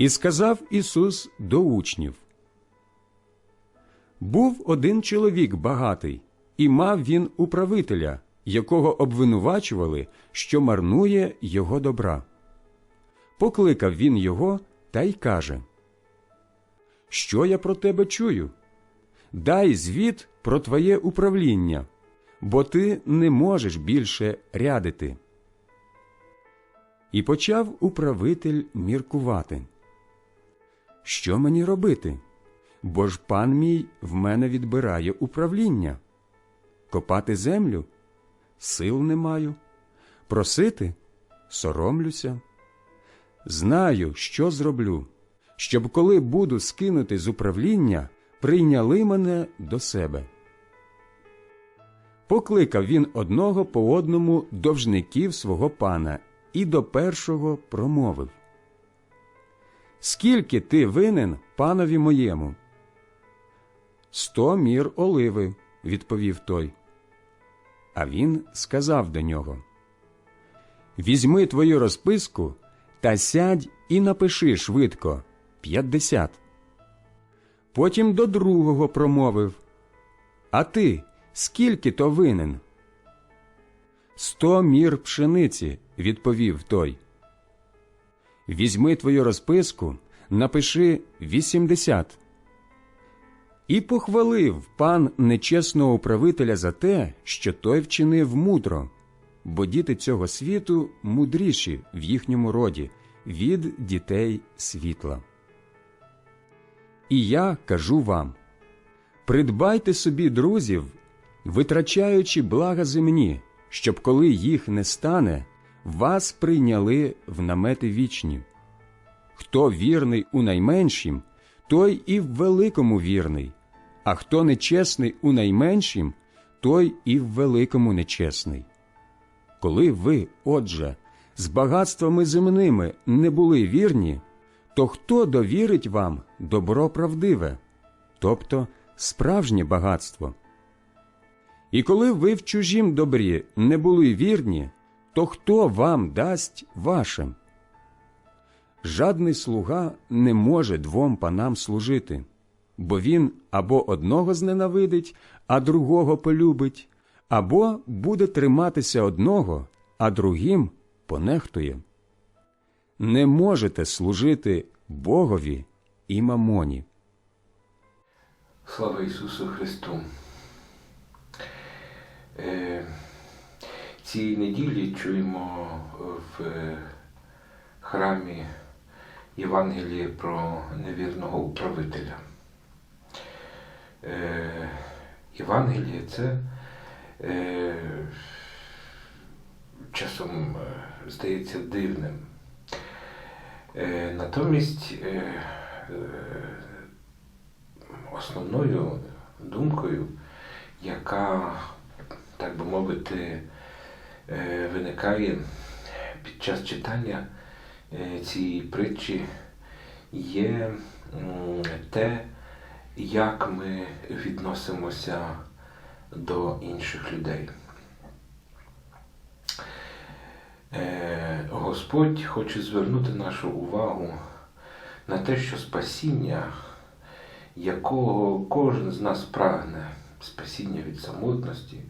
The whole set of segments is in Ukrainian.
І сказав Ісус до учнів. Був один чоловік багатий, і мав він управителя, якого обвинувачували, що марнує його добра. Покликав він його та й каже: Що я про тебе чую? Дай звіт про твоє управління, бо ти не можеш більше рядити. І почав управитель міркувати. Що мені робити? Бо ж пан мій в мене відбирає управління. Копати землю сил не маю, просити соромлюся. Знаю, що зроблю, щоб коли буду скинути з управління, прийняли мене до себе. Покликав він одного по одному довжників свого пана і до першого промовив Скільки ти винен панові моєму? Сто мір оливи, відповів той. А він сказав до нього Візьми твою розписку та сядь і напиши швидко п'ятдесят. Потім до другого промовив А ти скільки то винен? Сто мір пшениці, відповів той. Візьми твою розписку, напиши вісімдесят. І похвалив пан нечесного управителя за те, що той вчинив мудро, бо діти цього світу мудріші в їхньому роді від дітей світла. І я кажу вам придбайте собі друзів, витрачаючи блага земні, щоб коли їх не стане, вас прийняли в намети вічні. Хто вірний у найменшім, той і в великому вірний, а хто нечесний у найменшім, той і в великому нечесний. Коли ви, отже, з багатствами земними не були вірні, то хто довірить вам добро правдиве, тобто справжнє багатство? І коли ви в чужім добрі не були вірні, то хто вам дасть вашим? Жадний слуга не може двом панам служити, бо він або одного зненавидить, а другого полюбить, або буде триматися одного, а другим понехтує. Не можете служити Богові і мамоні. Слава Ісусу Христу! Е, Цієї неділі чуємо в е, храмі Євангеліє про невірного управителя. Е, Євангеліє це е, часом е, здається дивним. Е, Натомість е, е, основною думкою, яка, так би мовити, е, виникає під час читання е, цієї притчі, є те, як ми відносимося до інших людей. Е, Господь хоче звернути нашу увагу на те, що спасіння, якого кожен з нас прагне, спасіння від самотності,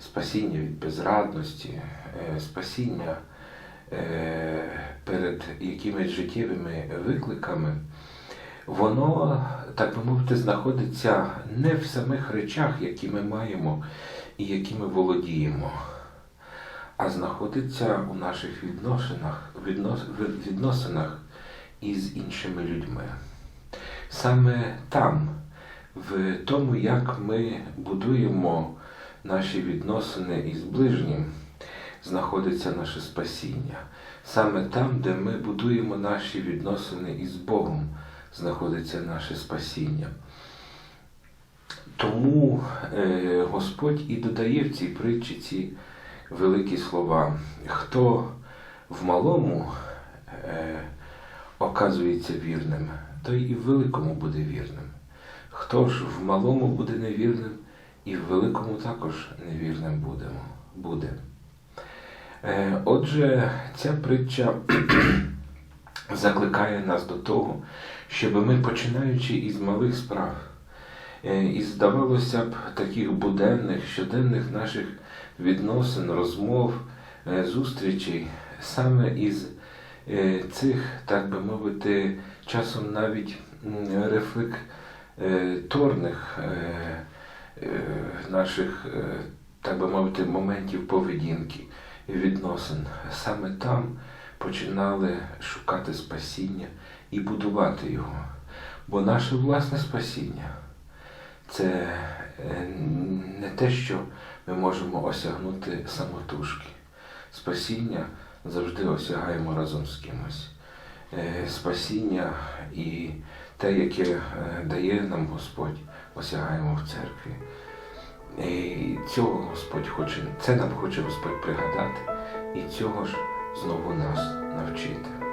спасіння від безрадності, е, спасіння е, перед якимись життєвими викликами, воно, так би мовити, знаходиться не в самих речах, які ми маємо і які ми володіємо, а знаходиться у наших відносинах, віднос, відносинах із іншими людьми. Саме там, в тому, як ми будуємо наші відносини із ближнім, знаходиться наше спасіння. Саме там, де ми будуємо наші відносини із Богом, знаходиться наше спасіння. Тому е, Господь і додає в цій притчі ці великі слова. Хто в малому е, оказується вірним, той і в великому буде вірним. Хто ж в малому буде невірним, і в великому також невірним будемо, буде. Е, Отже, ця притча закликає нас до того, щоб ми, починаючи із малих справ, е, із, здавалося б, таких буденних, щоденних наших відносин, розмов, е, зустрічей, саме із цих, так би мовити, часом навіть рефлекторних наших, е, так би мовити, моментів поведінки і відносин. Саме там починали шукати спасіння і будувати його. Бо наше власне спасіння це е, не те, що ми можемо осягнути самотужки. Спасіння завжди осягаємо разом з кимось. Е, Спасіння і те, яке е, дає нам Господь, осягаємо в церкві. І цього Господь хоче, це нам хоче Господь пригадати, і цього ж знову нас навчити.